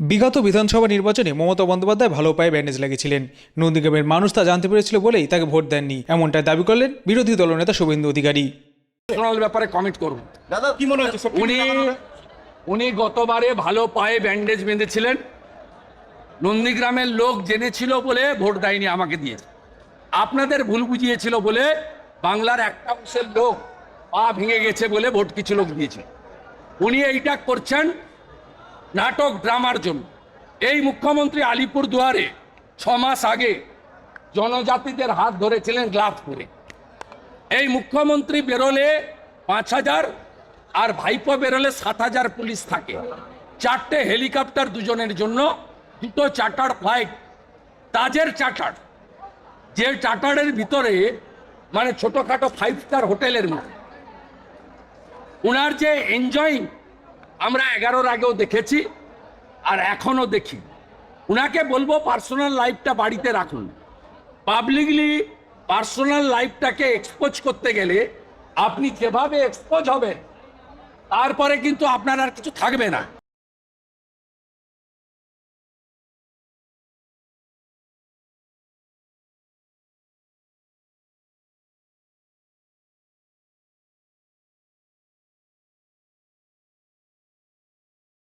বিগত বিধানসভা নির্বাচনে মমতা বন্দ্যোপাধ্যায় ভালো পায়ে ব্যান্ডেজ লাগিয়েছিলেন নন্দীগ্রামের মানুষ তা জানতে পেরেছিল বলেই তাকে ভোট দেননি। এমনটাই দাবি করলেন বিরোধী দলনেতা শুভেন্দু অধিকারী। ব্যাপারে কমেন্ট করব দাদা কি মনে হচ্ছে উনি উনি গতবারে ভালো পায়ে ব্যান্ডেজ বেঁধেছিলেন। নন্দীগ্রামের লোক জেনেছিল বলে ভোট দেয়নি আমাকে দিয়ে। আপনাদের ভুল বুঝিয়েছিল বলে বাংলার একটা অংশের লোক পা ভেঙে গেছে বলে ভোট কিছু লোক দিয়েছে। উনি এইটা করছেন নাটক, ড্রামার জন্য। এই মুখ্যমন্ত্রী আলিপুর দুয়ারে ছ মাস আগে জনজাতিদের হাত ধরেছিলেন গ্লাভ করে এই মুখ্যমন্ত্রী বেরোলে পাঁচ হাজার আর ভাইপো বেরোলে সাত হাজার পুলিশ থাকে। চারটে হেলিকপ্টার দুজনের জন্য, দুটো চার্টার ফ্লাইট, তাজের চার্টার যে চার্টারের ভিতরে মানে ছোটোখাটো ফাইভ স্টার হোটেলের মতো। ওনার যে এনজয়িং আমরা এগারোর আগেও দেখেছি আর এখনও দেখি। উনাকে বলব পার্সোনাল লাইফটা বাড়িতে রাখুন। পাবলিকলি পার্সোনাল লাইফটাকে এক্সপোজ করতে গেলে আপনি যেভাবে এক্সপোজ হবেন, তারপরে কিন্তু আপনার আর কিছু থাকবে না।